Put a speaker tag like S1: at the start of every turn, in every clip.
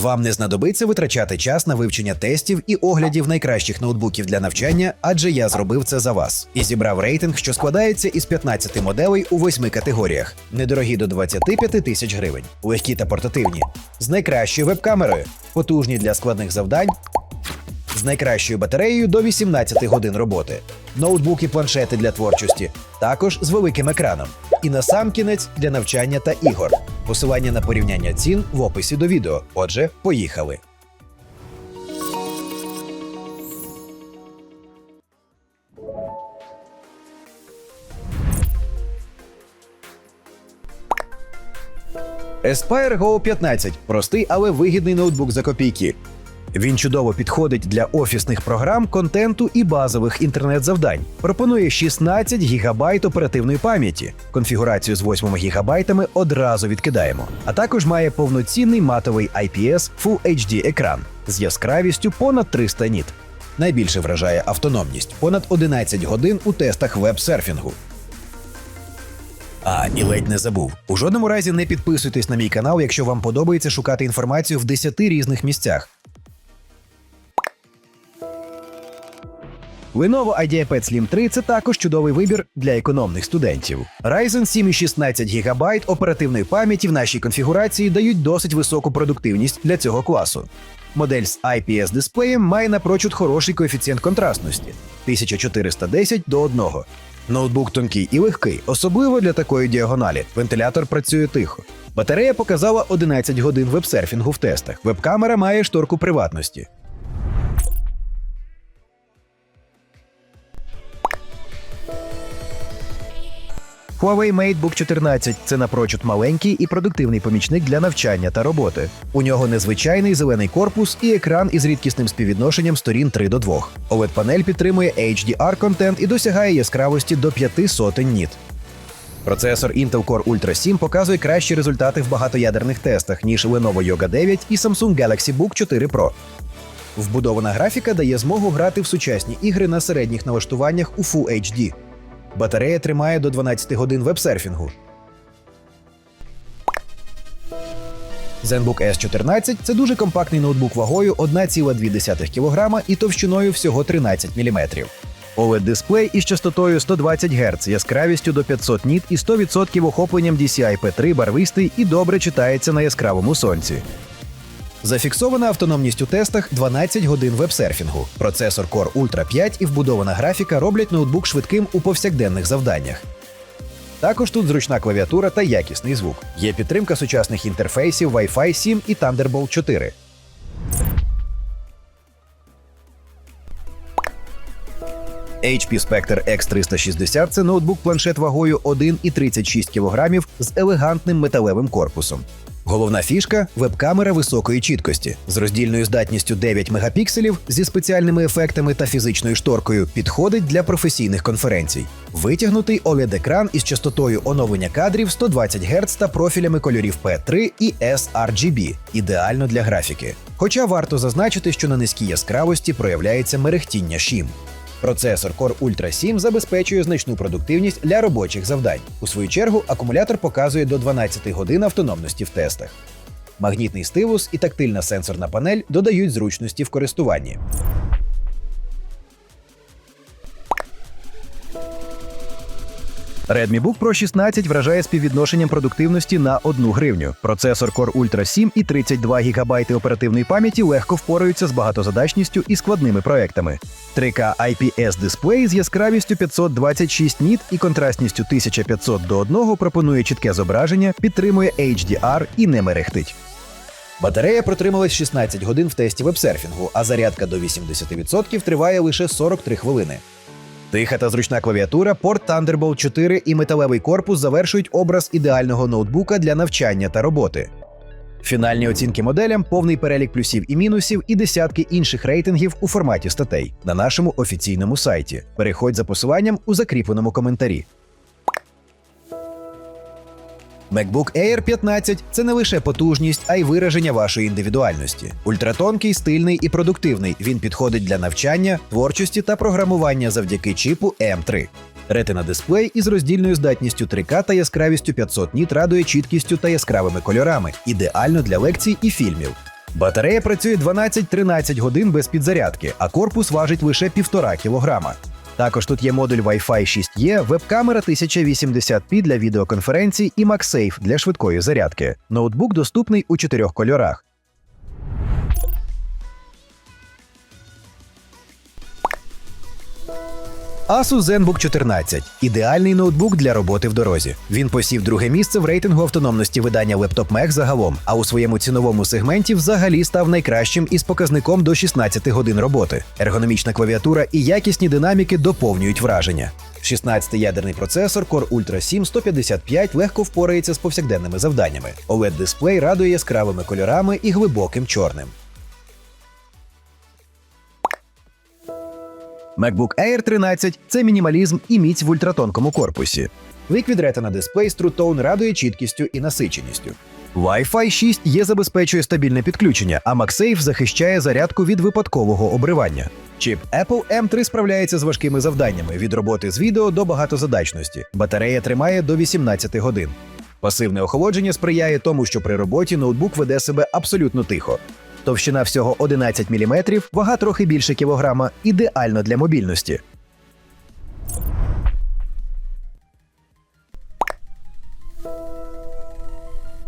S1: Вам не знадобиться витрачати час на вивчення тестів і оглядів найкращих ноутбуків для навчання, адже я зробив це за вас. І зібрав рейтинг, що складається із 15 моделей у 8 категоріях, недорогі до 25 тисяч гривень, легкі та портативні, з найкращою веб-камерою, потужні для складних завдань, з найкращою батареєю до 18 годин роботи, ноутбуки, планшети для творчості, також з великим екраном. І насамкінець для навчання та ігор. Посилання на порівняння цін в описі до відео. Отже, поїхали. Aspire Go 15 простий, але вигідний ноутбук за копійки. Він чудово підходить для офісних програм, контенту і базових інтернет-завдань. Пропонує 16 ГБ оперативної пам'яті. Конфігурацію з 8 ГБ одразу відкидаємо. А також має повноцінний матовий IPS Full HD екран з яскравістю понад 300 ніт. Найбільше вражає автономність понад 11 годин у тестах веб-серфінгу. А, і ледь не забув. У жодному разі не підписуйтесь на мій канал, якщо вам подобається шукати інформацію в 10 різних місцях. Lenovo IdeaPad Slim 3 це також чудовий вибір для економних студентів. Ryzen 7 і 16 ГБ оперативної пам'яті в нашій конфігурації дають досить високу продуктивність для цього класу. Модель з IPS дисплеєм має напрочуд хороший коефіцієнт контрастності 1410 до 1. Ноутбук тонкий і легкий, особливо для такої діагоналі. Вентилятор працює тихо. Батарея показала 11 годин вебсерфінгу в тестах. Веб-камера має шторку приватності. Huawei MateBook 14 це напрочуд маленький і продуктивний помічник для навчання та роботи. У нього незвичайний зелений корпус і екран із рідкісним співвідношенням сторін 3 до 2. OLED-панель підтримує HDR контент і досягає яскравості до 5 сотень ніт. Процесор Intel Core Ultra 7 показує кращі результати в багатоядерних тестах, ніж Lenovo Yoga 9 і Samsung Galaxy Book 4 Pro. Вбудована графіка дає змогу грати в сучасні ігри на середніх налаштуваннях у Full HD. Батарея тримає до 12 годин вебсерфінгу. ZenBook S14 це дуже компактний ноутбук вагою 1,2 кг і товщиною всього 13 мм. OLED-дисплей із частотою 120 Гц, яскравістю до 500 ніт і 100% охопленням DCI-P3 барвистий і добре читається на яскравому сонці. Зафіксована автономність у тестах 12 годин вебсерфінгу. Процесор Core Ultra 5 і вбудована графіка роблять ноутбук швидким у повсякденних завданнях. Також тут зручна клавіатура та якісний звук. Є підтримка сучасних інтерфейсів Wi-Fi 7 і Thunderbolt 4. HP Spectre X360 це ноутбук-планшет вагою 1,36 кг з елегантним металевим корпусом. Головна фішка веб-камера високої чіткості з роздільною здатністю 9 мегапікселів зі спеціальними ефектами та фізичною шторкою підходить для професійних конференцій. Витягнутий OLED-екран із частотою оновлення кадрів 120 Гц та профілями кольорів P3 і sRGB, ідеально для графіки. Хоча варто зазначити, що на низькій яскравості проявляється мерехтіння шім. Процесор Core Ultra 7 забезпечує значну продуктивність для робочих завдань. У свою чергу, акумулятор показує до 12 годин автономності в тестах. Магнітний стилус і тактильна сенсорна панель додають зручності в користуванні. Redmi Book Pro 16 вражає співвідношенням продуктивності на 1 гривню. Процесор Core Ultra 7 і 32 ГБ оперативної пам'яті легко впораються з багатозадачністю і складними проектами. 3К IPS дисплей з яскравістю 526 ніт і контрастністю 1500 до 1 пропонує чітке зображення, підтримує HDR і не мерехтить. Батарея протрималась 16 годин в тесті вебсерфінгу, а зарядка до 80% триває лише 43 хвилини. Тиха та зручна клавіатура, порт Thunderbolt 4 і металевий корпус завершують образ ідеального ноутбука для навчання та роботи. Фінальні оцінки моделям, повний перелік плюсів і мінусів і десятки інших рейтингів у форматі статей на нашому офіційному сайті. Переходь за посиланням у закріпленому коментарі. MacBook Air 15 це не лише потужність, а й вираження вашої індивідуальності. Ультратонкий, стильний і продуктивний. Він підходить для навчання, творчості та програмування завдяки чіпу M3. Ретина дисплей із роздільною здатністю 3К та яскравістю 500 ніт радує чіткістю та яскравими кольорами, ідеально для лекцій і фільмів. Батарея працює 12-13 годин без підзарядки, а корпус важить лише 1,5 кг. Також тут є модуль Wi-Fi 6E, веб-камера 1080p для відеоконференцій і MagSafe для швидкої зарядки. Ноутбук доступний у чотирьох кольорах. Asus ZenBook 14 ідеальний ноутбук для роботи в дорозі. Він посів друге місце в рейтингу автономності видання Laptop Mag загалом, а у своєму ціновому сегменті взагалі став найкращим із показником до 16 годин роботи. Ергономічна клавіатура і якісні динаміки доповнюють враження. 16-ядерний процесор Core Ultra 7 155 легко впорається з повсякденними завданнями. OLED-дисплей радує яскравими кольорами і глибоким чорним. MacBook Air 13 це мінімалізм і міць в ультратонкому корпусі. Liquid Retina дисплей з True радує чіткістю і насиченістю. Wi-Fi 6 є забезпечує стабільне підключення, а MagSafe захищає зарядку від випадкового обривання. Чіп Apple M3 справляється з важкими завданнями від роботи з відео до багатозадачності. Батарея тримає до 18 годин. Пасивне охолодження сприяє тому, що при роботі ноутбук веде себе абсолютно тихо. Товщина всього 11 мм, вага трохи більше кілограма, ідеально для мобільності.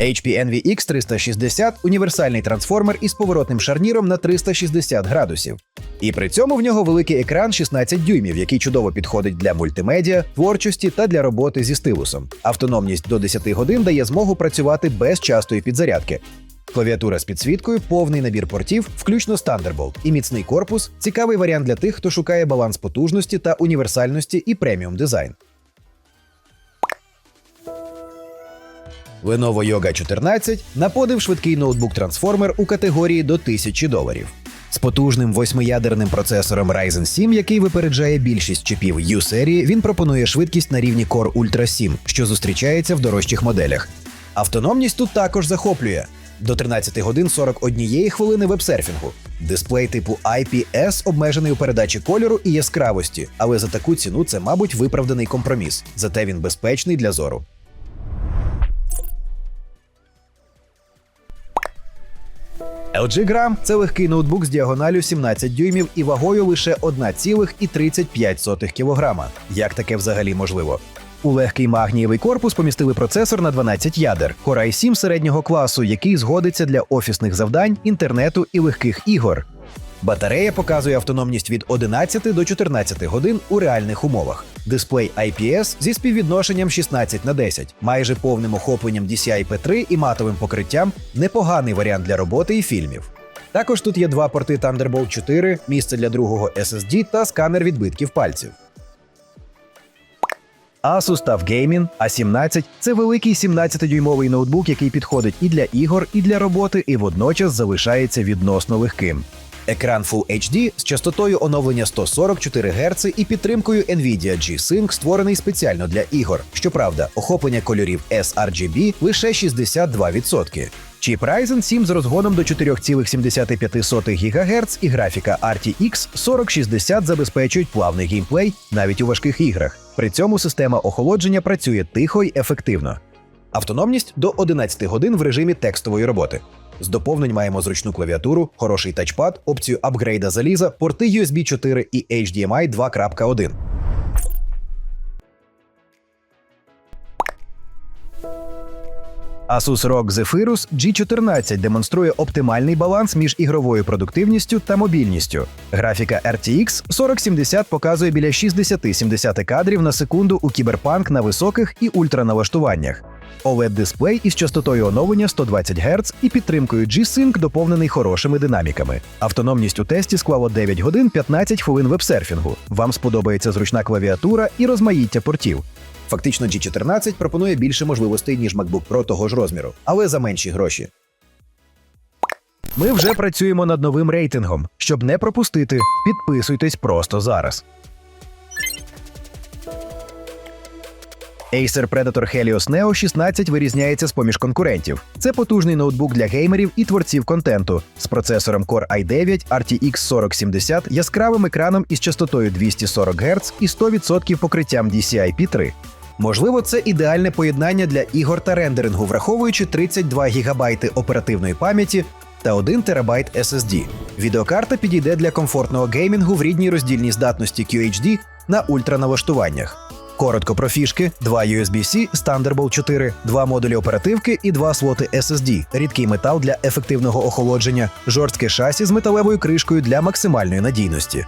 S1: HP NVX 360 універсальний трансформер із поворотним шарніром на 360 градусів. І при цьому в нього великий екран 16 дюймів, який чудово підходить для мультимедіа, творчості та для роботи зі стилусом. Автономність до 10 годин дає змогу працювати без частої підзарядки. Клавіатура з підсвіткою, повний набір портів, включно з Thunderbolt і міцний корпус цікавий варіант для тих, хто шукає баланс потужності та універсальності і преміум дизайн. Lenovo Yoga 14 на подив швидкий ноутбук-трансформер у категорії до 1000 доларів. З потужним восьмиядерним процесором Ryzen 7, який випереджає більшість чіпів U-серії, він пропонує швидкість на рівні Core Ultra 7, що зустрічається в дорожчих моделях. Автономність тут також захоплює до 13 годин 41 хвилини вебсерфінгу. Дисплей типу IPS обмежений у передачі кольору і яскравості, але за таку ціну це, мабуть, виправданий компроміс. Зате він безпечний для зору. LG Gram – це легкий ноутбук з діагоналю 17 дюймів і вагою лише 1,35 кг. Як таке взагалі можливо? У легкий магнієвий корпус помістили процесор на 12 ядер Core i7 середнього класу, який згодиться для офісних завдань, інтернету і легких ігор. Батарея показує автономність від 11 до 14 годин у реальних умовах. Дисплей IPS зі співвідношенням 16 на 10, майже повним охопленням DCI-P3 і матовим покриттям непоганий варіант для роботи і фільмів. Також тут є два порти Thunderbolt 4, місце для другого SSD та сканер відбитків пальців. Asus TUF Gaming A17 – це великий 17-дюймовий ноутбук, який підходить і для ігор, і для роботи, і водночас залишається відносно легким. Екран Full HD з частотою оновлення 144 Гц і підтримкою NVIDIA G-Sync створений спеціально для ігор. Щоправда, охоплення кольорів sRGB лише 62%. Чіп Ryzen 7 з розгоном до 4,75 ГГц і графіка RTX 4060 забезпечують плавний геймплей навіть у важких іграх. При цьому система охолодження працює тихо й ефективно. Автономність до 11 годин в режимі текстової роботи. З доповнень маємо зручну клавіатуру, хороший тачпад, опцію апгрейда заліза, порти USB 4 і HDMI 2.1. Asus ROG Zephyrus G14 демонструє оптимальний баланс між ігровою продуктивністю та мобільністю. Графіка RTX 4070 показує біля 60-70 кадрів на секунду у кіберпанк на високих і ультраналаштуваннях. OLED-дисплей із частотою оновлення 120 Гц і підтримкою G-Sync доповнений хорошими динаміками. Автономність у тесті склало 9 годин 15 хвилин вебсерфінгу. Вам сподобається зручна клавіатура і розмаїття портів. Фактично G14 пропонує більше можливостей, ніж MacBook Pro того ж розміру, але за менші гроші. Ми вже працюємо над новим рейтингом. Щоб не пропустити, підписуйтесь просто зараз. Acer Predator Helios Neo 16 вирізняється з поміж конкурентів. Це потужний ноутбук для геймерів і творців контенту з процесором Core i9 RTX 4070, яскравим екраном із частотою 240 Гц і 100% покриттям DCI-P3. Можливо, це ідеальне поєднання для ігор та рендерингу, враховуючи 32 ГБ оперативної пам'яті, та 1 ТБ SSD. Відеокарта підійде для комфортного геймінгу в рідній роздільній здатності QHD на ультраналаштуваннях. Коротко про фішки: два USB-C з Thunderbolt 4, два модулі оперативки і два слоти SSD, рідкий метал для ефективного охолодження, жорстке шасі з металевою кришкою для максимальної надійності.